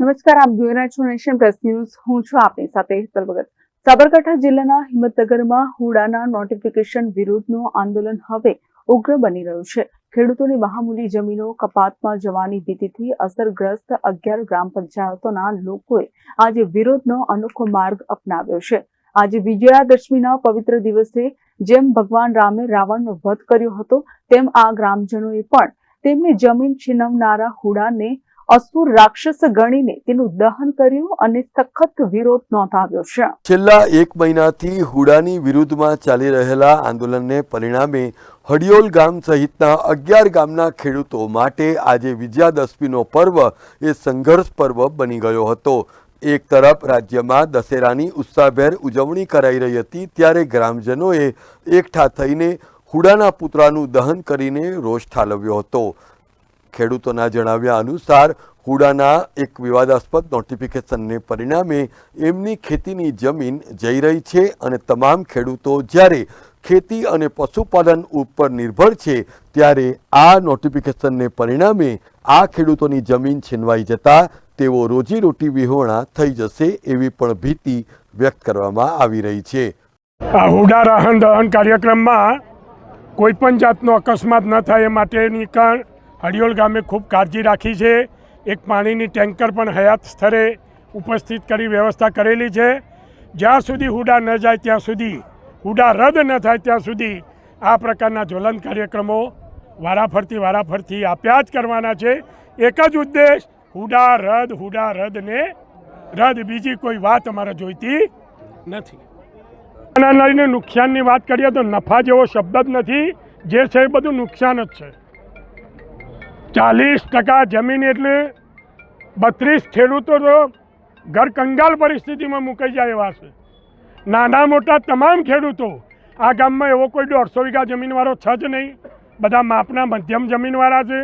નમસ્કાર, આપ જોઈ રહ્યા છો નેશન પ્રેસ ન્યૂઝ. હું છું આપની સાથે હેતલ ભગત. સાબરકાંઠા જિલ્લાના હિંમતનગરમાં હુડાના નોટિફિકેશન વિરુદ્ધનું આંદોલન હવે ઉગ્ર બની રહ્યું છે. ખેડૂતોની મહામૂલી જમીનો કપાતમાં જવાની ભીતિથી અસરગ્રસ્ત અગિયાર ગ્રામ પંચાયતોના લોકોએ આજે વિરોધનો અનોખો માર્ગ અપનાવ્યો છે. આજે વિજયાદશમીના પવિત્ર દિવસે જેમ ભગવાન રામે રાવણનો વધ કર્યો હતો, તેમ આ ગ્રામજનોએ પણ તેમની જમીન છીનવનારા હુડાને અસુર રાક્ષસ ગણીને તેનું દહન કર્યું અને સખત વિરોધ નોંધાવ્યો છે. છેલ્લા એક મહિનાથી હુડાની વિરુદ્ધમાં ચાલી રહેલા આંદોલનને પરિણામે હડિયોલ ગામ સહિતના અગિયાર ગામના ખેડૂતો માટે આજે વિજયાદશમીનો પર્વ એ સંઘર્ષ પર્વ બની ગયો હતો. એક તરફ રાજ્યમાં દશેરાની ઉત્સાહભેર ઉજવણી કરાઈ રહી હતી, ત્યારે ગ્રામજનોએ એકઠા થઈને હુડાના પુતળાનું દહન કરીને રોષ ઠાલવ્યો હતો. ખેડૂતોના જણાવ્યા અનુસાર હુડાના એક વિવાદાસ્પદ નોટિફિકેશનને પરિણામે એમની ખેતીની જમીન જઈ રહી છે અને તમામ ખેડૂતો જ્યારે ખેતી અને પશુપાલન ઉપર નિર્ભર છે ત્યારે આ નોટિફિકેશનને પરિણામે આ ખેડૂતોની જમીન છીનવાઈ જતા તેઓ રોજીરોટી વિહોણા થઈ જશે એવી પણ ભીતિ વ્યક્ત કરવામાં આવી રહી છે. આ હુડા રાહન દહન કાર્યક્રમમાં કોઈ પણ જાતનો અકસ્માત ન થાય એ માટેની પણ હડિયોલ ગામે ખૂબ કાળજી રાખી છે. એક પાણીની ટેન્કર પણ હયાત સ્થળે ઉપસ્થિત કરી વ્યવસ્થા કરેલી છે. જ્યાં સુધી હુડા ન જાય ત્યાં સુધી, હુડા રદ ન થાય ત્યાં સુધી આ પ્રકારના જ્વલન કાર્યક્રમો વારાફરતી વારાફરતી આપ્યા જ કરવાના છે. એક જ ઉદ્દેશ, હુડા રદ હુડા રદ રદ. બીજી કોઈ વાત અમારે જોઈતી નથી. લઈને નુકસાનની વાત કરીએ તો નફા જેવો શબ્દ જ નથી. જે છે એ બધું નુકસાન જ છે. ચાલીસ ટકા જમીન એટલે બત્રીસ ખેડૂતો તો ઘર કંગાલ પરિસ્થિતિમાં મુકાઈ જાય એવા છે. નાના મોટા તમામ ખેડૂતો આ ગામમાં એવો કોઈ દોઢસો વીઘા જમીનવાળો છે જ નહીં. બધા માપના મધ્યમ જમીનવાળા છે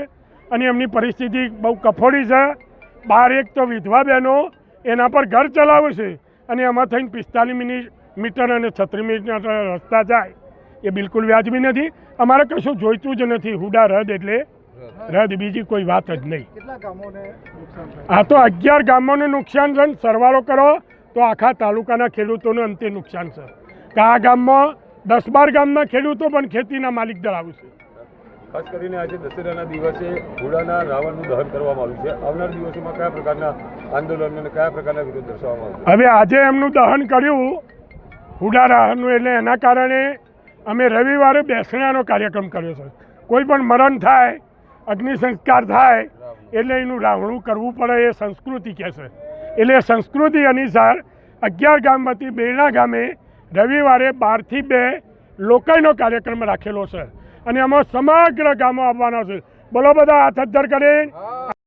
અને એમની પરિસ્થિતિ બહુ કફોડી છે. બાર એક તો વિધવા બહેનો એના પર ઘર ચલાવે છે અને એમાં થઈને પિસ્તાલીસ મિનિટ મીટર અને છત્રીસ મિનિટ રસ્તા જાય. એ બિલકુલ વ્યાજબી નથી. અમારે કશું જોઈતું જ નથી. હુડા રદ એટલે રદ બીજી કોઈ વાત જ નહીં. આ તો અગિયાર ગામોને નુકસાન છે સરવાળો કરો તો આખા તાલુકાના ખેડૂતોને અંતે નુકસાન છે. કે આ ગામમાં દસ બાર ગામના ખેડૂતો પણ ખેતીના માલિક ધરાવે છે. ખાસ કરીને આજે દશેરાના દિવસે ઘોડાના રાવણનું દહન કરવામાં આવ્યું છે. આવનાર દિવસોમાં કયા પ્રકારના આંદોલન અને કયા પ્રકારના વિરોધ દર્શાવવામાં આવશે? હવે આજે એમનું દહન કર્યું હુડા રાહનું એટલે એના કારણે અમે રવિવારે બેસણાનો કાર્યક્રમ કર્યો છે. કોઈ પણ મરણ થાય અગ્નિ સંસ્કાર થાય એટલે એનું રાવણું કરવું પડે એ સંસ્કૃતિ કહે છે. એટલે સંસ્કૃતિ અનુસાર અગિયાર ગામમાંથી બેના ગામે રવિવારે બારથી બે લોકાઈનો કાર્યક્રમ રાખેલો છે. અને એમાં સમગ્ર ગામો આવવાના છે. બોલો બધા, હાથ અદ્ધર કરે.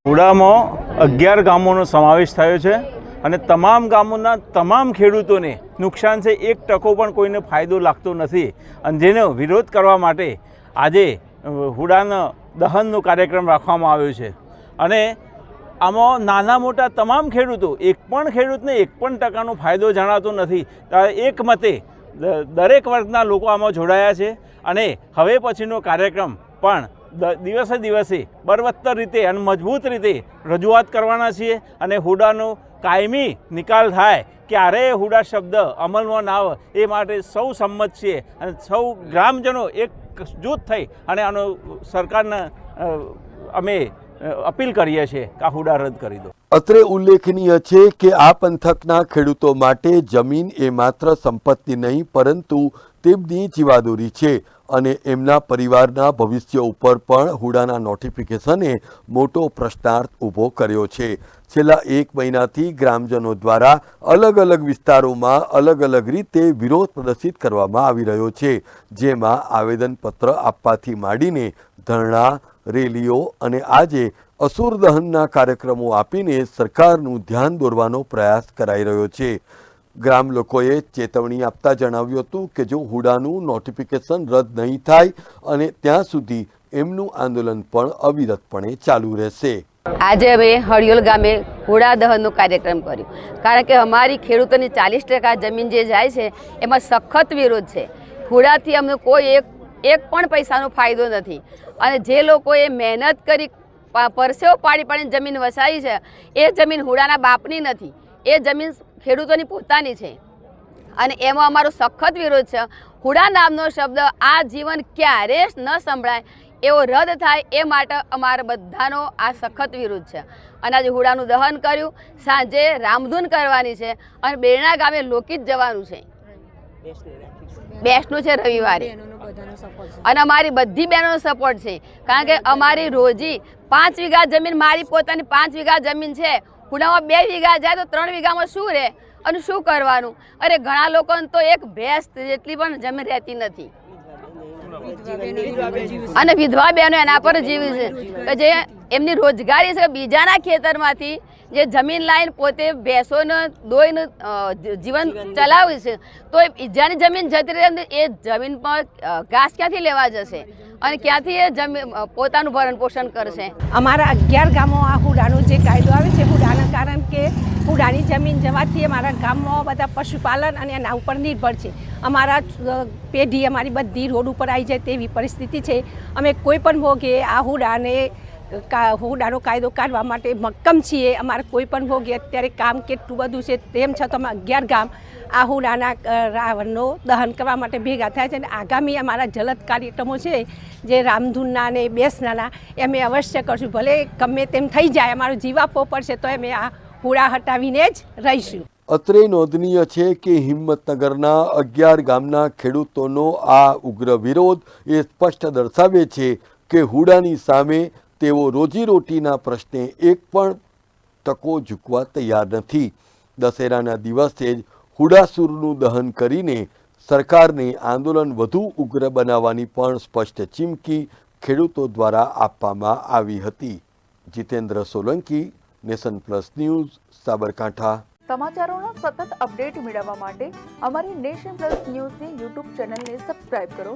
હુડામાં અગિયાર ગામોનો સમાવેશ થયો છે અને તમામ ગામોના તમામ ખેડૂતોને નુકસાન છે. એક ટકો પણ કોઈને ફાયદો લાગતો નથી. અને જેનો વિરોધ કરવા માટે આજે હુડાના દહનનો કાર્યક્રમ રાખવામાં આવ્યો છે. અને આમાં નાના મોટા તમામ ખેડૂતો, એક પણ ખેડૂતને એક પણ ટકાનો ફાયદો જણાતો નથી. એક મતે દરેક વર્ગના લોકો આમાં જોડાયા છે. અને હવે પછીનો કાર્યક્રમ પણ દિવસે દિવસે બળવત્તર રીતે અને મજબૂત રીતે રજૂઆત કરવાના છીએ. અને હુડાનો કાયમી નિકાલ થાય ક્યારેય હુડા શબ્દ અમલમાં ના આવે એ માટે સૌ સંમત છીએ. અને સૌ ગ્રામજનો એક જૂથ થઈ અને આનો સરકારને અમે અપીલ કરીએ છીએ કે આ હુડા રદ કરી દો. અત્રે ઉલ્લેખનીય છે કે આ પંથકના ખેડૂતો માટે જમીન એ માત્ર સંપત્તિ નહીં, પરંતુ તેમની જીવાદોરી છે. અને એમના પરિવારના ભવિષ્ય ઉપર પણ હુડાના નોટિફિકેશને મોટો પ્રશ્નાર્થ ઊભો કર્યો છે. છેલ્લા એક મહિનાથી ગ્રામજનો દ્વારા અલગ અલગ વિસ્તારોમાં અલગ અલગ રીતે વિરોધ પ્રદર્શિત કરવામાં આવી રહ્યો છે, જેમાં આવેદનપત્ર આપવાથી માંડીને ધરણા, રેલીઓ અને આજે અસુર દહનના કાર્યક્રમો આપીને સરકારનું ધ્યાન દોરવાનો પ્રયાસ કરાઈ રહ્યો છે. ગ્રામ લોકોએ ચેતવણી આપતા જણાવ્યું હતું કે જો હુડાનું નોટિફિકેશન રદ નહીં થાય અને ત્યાં સુધી એમનું આંદોલન પણ અવિરતપણે ચાલુ રહેશે. આજે અમે હળિયોલ ગામે હુડા દહનનો કાર્યક્રમ કર્યો. કારણ કે અમારી ખેડૂતોની ચાલીસ ટકા જમીન જે જાય છે, એમાં સખત વિરોધ છે. હુડાથી અમને કોઈ એક એક પણ પૈસાનો ફાયદો નથી. અને જે લોકોએ મહેનત કરી પરસેવો પાડી પાડીને જમીન વસાવી છે, એ જમીન હુડાના બાપની નથી. એ જમીન ખેડૂતોની પોતાની છે. અને એમાં અમારો સખત વિરોધ છે. હુડા નામનો શબ્દ આ જીવન ક્યારે ન સંભળાય એવો રદ થાય એ માટે અમારા બધાનો આ સખત વિરોધ છે. અને આજે હુડાનું દહન કર્યું, સાંજે રામધૂન કરવાની છે અને બેરણા ગામે લોકી જ જવાનું છે. બેસનું છે રવિવારે. અને અમારી બધી બહેનોનો સપોર્ટ છે. કારણ કે અમારી રોજી પાંચ વીઘા જમીન, મારી પોતાની પાંચ વીઘા જમીન છે. હુડામાં બે વીઘા જાય તો ત્રણ વીઘામાં શું રહે? અને શું કરવાનું? અરે, ઘણા લોકોને તો એક ભેંસ જેટલી પણ જમીન રહેતી નથી. અને વિધવા બહેનો એના પર જીવી છે. કે જે એમની રોજગારી છે, બીજાના ખેતરમાંથી જે જમીન લાઈન પોતે ભેંસોને, દોઈને જીવન ચલાવે છે, તો બીજાની જમીન જતી રહે એ જમીન પર ઘાસ ક્યાંથી લેવા જશે? અને ક્યાંથી એ જમીન પોતાનું ભરણ પોષણ કરશે? અમારા અગિયાર ગામો આ હુડાનો જે કાયદો આવે છે કારણ કે હુડાની જમીન જવાથી અમારા ગામમાં બધા પશુપાલન અને એના ઉપર નિર્ભર છે. અમારા પેઢી, અમારી બધી રોડ ઉપર આવી જાય તેવી પરિસ્થિતિ છે. અમે કોઈ પણ ભોગે આ હુડાને હુડાનો કાયદો કાઢવા માટે મક્કમ છીએ. અમારે કોઈ પણ ભોગી અત્યારે કામ કેટલું બધું છે તેમ છતાં અમે અગિયાર ગામ આ હુડાના રાવણનો દહન કરવા માટે ભેગા થયા છે અને આગામી અમારા જલદ કાર્યક્રમો છે જે રામધૂનના અને બેસનાના એ અમે અવશ્ય કરશું. ભલે ગમે તેમ થઈ જાય, અમારો જીવ આપવો પડશે, તો અમે આ હુડા હટાવીને જ રહીશું. અત્રે નોંધનીય છે કે હિંમતનગરના અગિયાર ગામના ખેડૂતોનો આ ઉગ્ર વિરોધ એ સ્પષ્ટ દર્શાવે છે કે હુડાની સામે તેઓ રોજીરોટીના પ્રશ્ને એક પણ તકો ઝૂકવા તૈયાર નથી. દશેરાના દિવસે જ હુડાસુરનું દહન કરીને સરકારને આંદોલન વધુ ઉગ્ર બનાવવાની પણ સ્પષ્ટ ચીમકી ખેડૂતો દ્વારા આપવામાં આવી હતી. Jitendra Solanki, Nation Plus News, Sabarkantha. સમાચારોના સતત અપડેટ મેળવવા માટે અમારી નેશન પ્લસ ન્યૂઝની યુટ્યુબ ચેનલને સબસ્ક્રાઇબ કરો.